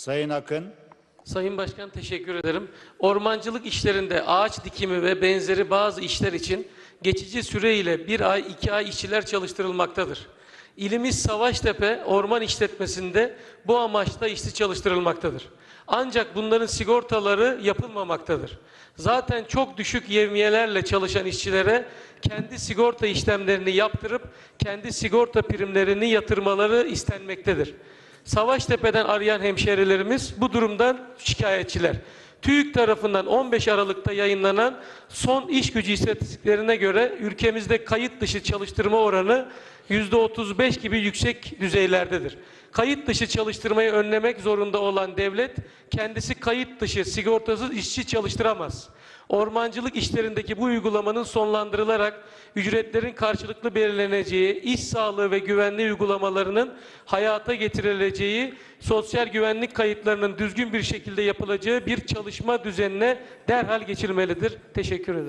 Sayın Akın, Sayın Başkan teşekkür ederim. Ormancılık işlerinde ağaç dikimi ve benzeri bazı işler için geçici süreyle bir ay, iki ay işçiler çalıştırılmaktadır. İlimiz Savaştepe Orman İşletmesi'nde bu amaçla işçi çalıştırılmaktadır. Ancak bunların sigortaları yapılmamaktadır. Zaten çok düşük yevmiyelerle çalışan işçilere kendi sigorta işlemlerini yaptırıp kendi sigorta primlerini yatırmaları istenmektedir. Savaştepe'den arayan hemşerilerimiz bu durumdan şikayetçiler. TÜİK tarafından 15 Aralık'ta yayınlanan son iş gücü istatistiklerine göre ülkemizde kayıt dışı çalıştırma oranı %35 gibi yüksek düzeylerdedir. Kayıt dışı çalıştırmayı önlemek zorunda olan devlet kendisi kayıt dışı sigortasız işçi çalıştıramaz. Ormancılık işlerindeki bu uygulamanın sonlandırılarak ücretlerin karşılıklı belirleneceği, iş sağlığı ve güvenliği uygulamalarının hayata getirileceği, sosyal güvenlik kayıtlarının düzgün bir şekilde yapılacağı bir çalışma düzenine derhal geçilmelidir. Teşekkür ederim.